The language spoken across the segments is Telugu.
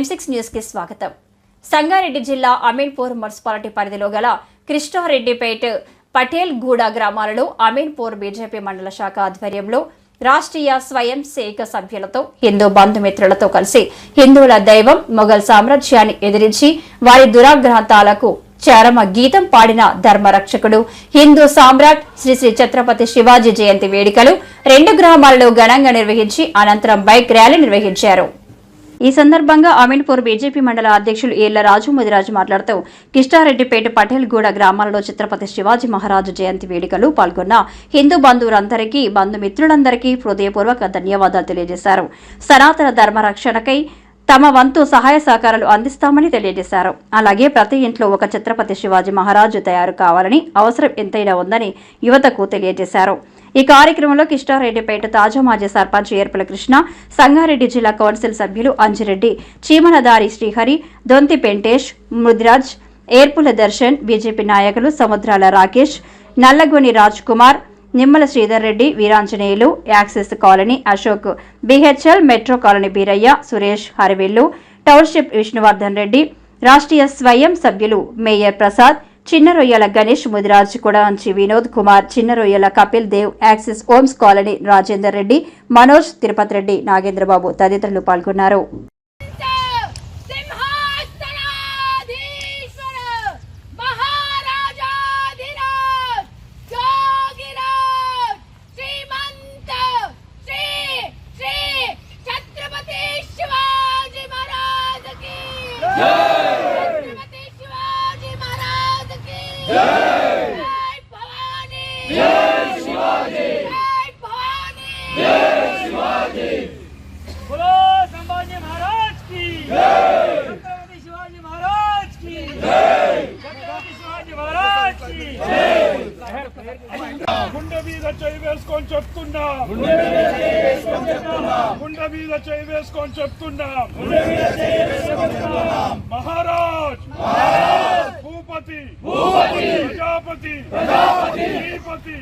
న్యూస్కి స్వాగతం. సంగారెడ్డి జిల్లా అమీన్పూర్ మున్సిపాలిటీ పరిధిలో గల కృష్ణారెడ్డిపేట పటేల్ గూడ గ్రామాలలో అమీన్పూర్ బీజేపీ మండల శాఖ ఆధ్వర్యంలో రాష్ట్రీయ స్వయం సేవక సభ్యులతో హిందూ బంధుమిత్రులతో కలిసి హిందువుల దైవం మొఘల్ సామ్రాజ్యాన్ని ఎదిరించి వారి దురాగ్రహాలకు చరమ గీతం పాడిన ధర్మరక్షకుడు హిందూ సామ్రాట్ శ్రీ శ్రీ ఛత్రపతి శివాజీ జయంతి వేడుకలు రెండు గ్రామాలలో ఘనంగా నిర్వహించి అనంతరం బైక్ ర్యాలీ నిర్వహించారు. ఈ సందర్భంగా అమీన్పూర్ బీజేపీ మండల అధ్యక్షులు ఏళ్ళ రాజు ముదిరాజు మాట్లాడుతూ కిష్టారెడ్డిపేట పటేల్గూడ గ్రామాలలో ఛత్రపతి శివాజీ మహారాజు జయంతి వేడుకలు పాల్గొన్న హిందూ బంధువులందరికీ బంధుమిత్రులందరికీ హృదయపూర్వక ధన్యవాదాలు తెలియజేశారు. సనాతన ధర్మ రక్షణకై తమ వంతు సహాయ సహకారాలు అందిస్తామని తెలియజేశారు. అలాగే ప్రతి ఇంట్లో ఒక ఛత్రపతి శివాజీ మహారాజు తయారు కావాలని అవసరం ఎంతైనా ఉందని యువతకు తెలియజేశారు. ఈ కార్యక్రమంలో కిష్టారెడ్డిపేట తాజా మాజీ సర్పంచ్ ఏర్పల కృష్ణ సంగారెడ్డి జిల్లా కౌన్సిల్ సభ్యులు అంజిరెడ్డి చీమనదారి శ్రీహరి దొంతి పెంటేష్ మృద్రాజ్ ఏర్పుల దర్శన్ బీజేపీ నాయకులు Samudrala Rakesh Nallagoni Raj Kumar Nimmala Sridhar Reddy Veeranjaneyulu Axis colony Ashok BHEL metro colony Beeraiah Suresh Harivillu township Vishnuvardhan Reddy Rashtriya స్వయం సభ్యులు మేయర్ ప్రసాద్ చిన్న రొయ్యల గణేష్ ముదిరాజ్ కుడాంచి వినోద్ కుమార్ చిన్న Royyala Kapil Dev Axis homes colony Rajender Reddy Manoj Tirupathi Reddy Nagendrababu తదితరులు పాల్గొన్నారు. గుండె మీద చేయి వేసుకొని చెప్తున్నా. గుండె మీద చేయి వేసుకొని చెప్తున్నా. మహారాజ్. భూపతి. ప్రజాపతి. శ్రీపతి.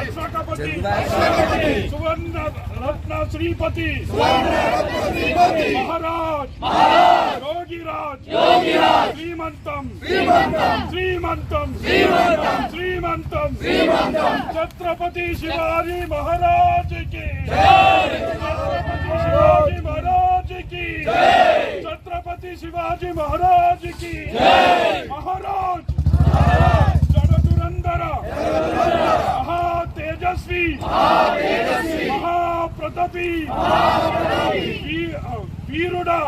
అశ్వకపతి సువర్ణ రత్న శ్రీపతి. మహారాజ్. యోగిరాజ్ శ్రీమంతం శ్రీమంతం శ్రీమంతం ఛత్రపతి శివాజీ మహారాజ్కి ఛత్రపతి శివాజీ మహారాజ్కి ఛత్రపతి శివాజీ మహారాజ్కి మహారాజ్ జడదురందర మహా తేజస్వి మహాప్రతపి వీ- వీరుడా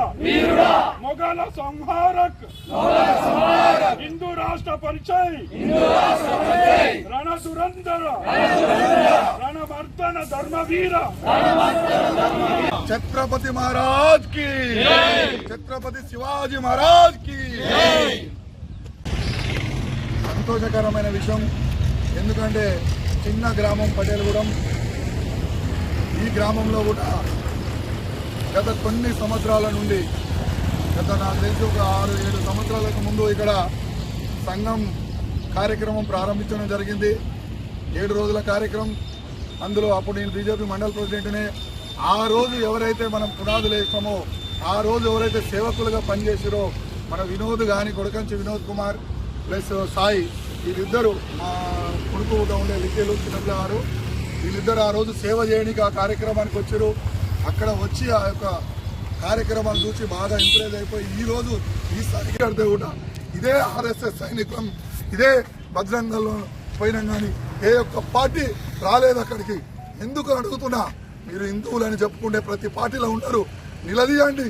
కులాల సంహారక్ హిందూ రాష్ట్ర పరిచయ. రణ సురంధర రణవర్ధన ధర్మవీర. ఛత్రపతి మహారాజ్కి ఛత్రపతి శివాజీ మహారాజ్కి సంతోషకరమైన విషయం. ఎందుకంటే చిన్న గ్రామం పటేల్గూడెం. ఈ గ్రామంలో కూడా గత కొన్ని సంవత్సరాల నుండి గత నాకు తెలిసి ఒక ఆరు ఏడు సంవత్సరాలకు ముందు ఇక్కడ సంఘం కార్యక్రమం ప్రారంభించడం జరిగింది. ఏడు రోజుల కార్యక్రమం. అందులో అప్పుడు నేను బీజేపీ మండల ప్రెసిడెంట్నే. ఆ రోజు ఎవరైతే మనం పునాదులు వేస్తామో ఆ రోజు ఎవరైతే సేవకులుగా పనిచేసారో మన వినోద్ కానీ కొడకంచి వినోద్ కుమార్ ప్లస్ సాయి వీళ్ళిద్దరు మా కొడుకు కూడా ఉండే విద్యలు చిన్నపిల్లవారు వీళ్ళిద్దరు ఆ రోజు సేవ చేయడానికి ఆ కార్యక్రమానికి వచ్చారు. అక్కడ వచ్చి ఆ యొక్క కార్యక్రమాలు చూసి బాగా ఇంప్రెస్ అయిపోయి ఈ రోజు ఈసారి కడితే కూడా ఇదే ఆర్ఎస్ఎస్ సైనికులం ఇదే బజరంగంలో పోయినాం కానీ ఏ ఒక్క పార్టీ రాలేదు అక్కడికి. ఎందుకు అడుగుతున్నా మీరు హిందువులని చెప్పుకుంటే ప్రతి పార్టీలో ఉంటారు. నిలదీయండి.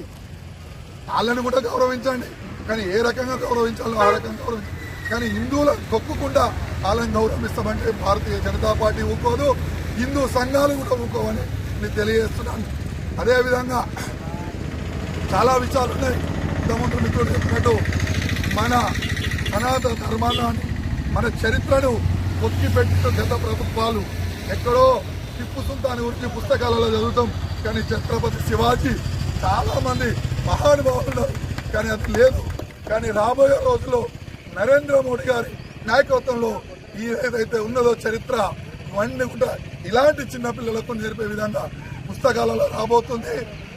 వాళ్ళని కూడా గౌరవించండి. కానీ ఏ రకంగా గౌరవించాలో ఆ రకంగా గౌరవించండి. కానీ హిందువులను తొక్కకుండా వాళ్ళని గౌరవిస్తామంటే భారతీయ జనతా పార్టీ ఒప్పుకోదు హిందూ సంఘాలు కూడా ఒప్పుకోవని నేను తెలియజేస్తున్నాను. అదేవిధంగా చాలా విషయాలు ఉన్నాయి. ఇంతకుముందు మిత్రుడు చెప్పినట్టు మన అనాథ ధర్మాన్ని మన చరిత్రను కొక్కి పెట్టిన గత ప్రభుత్వాలు ఎక్కడో టిప్పు సుల్తాన్ గురించి పుస్తకాలలో చదువుతాం. కానీ ఛత్రపతి శివాజీ చాలామంది మహానుభావులు. కానీ అది లేదు. కానీ రాబోయే రోజుల్లో నరేంద్ర మోడీ గారి నాయకత్వంలో ఈ ఏదైతే ఉన్నదో చరిత్ర ఇవన్నీ కూడా ఇలాంటి చిన్నపిల్లలకు నేర్పే విధంగా పుస్తకాలలో రాబోతుంది.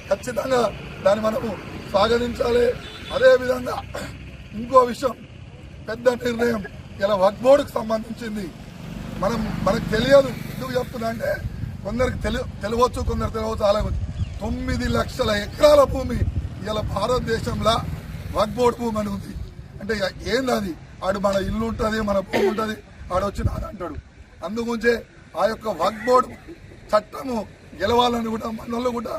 ఖచ్చితంగా దాన్ని మనము స్వాగతించాలి అదేవిధంగా ఇంకో విషయం పెద్ద నిర్ణయం ఇలా వక్ బోర్డుకు సంబంధించింది. మనం మనకు తెలియదు ఎందుకు చెప్తున్నా అంటే కొందరికి తెలి తెలియవచ్చు కొందరు తెలియవచ్చు అలాగే తొమ్మిది లక్షల ఎకరాల భూమి ఇలా భారతదేశంలో వర్క్ బోర్డు భూమి అని ఉంది. అంటే ఇక ఏంది అది? ఆడు మన ఇల్లు ఉంటుంది మన భూమి ఉంటుంది ఆడు వచ్చి నాది అంటాడు. అందుగురించే ఆ యొక్క వక్ బోర్డు చట్టము గెలవాలని కూడా మనలో కూడా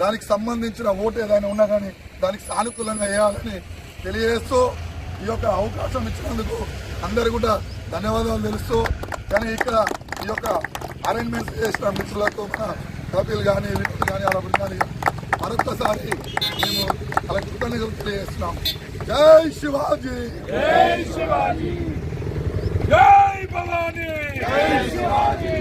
దానికి సంబంధించిన ఓటు ఏదైనా ఉన్నా కానీ దానికి సానుకూలంగా వేయాలని తెలియజేస్తూ ఈ యొక్క అవకాశం ఇచ్చినందుకు అందరు కూడా ధన్యవాదాలు తెలుస్తూ కానీ ఇక్కడ ఈ యొక్క అరేంజ్మెంట్స్ చేసిన మిత్రులతో మన కపిల్ కానీ వినోద్ కానీ అలా కానీ మరొక్కసారి మేము అలా కృతజ్ఞతలు తెలియజేస్తున్నాం. జై శివాజీ! జై శివాజీ! జై భవానీ! జై శివాజీ!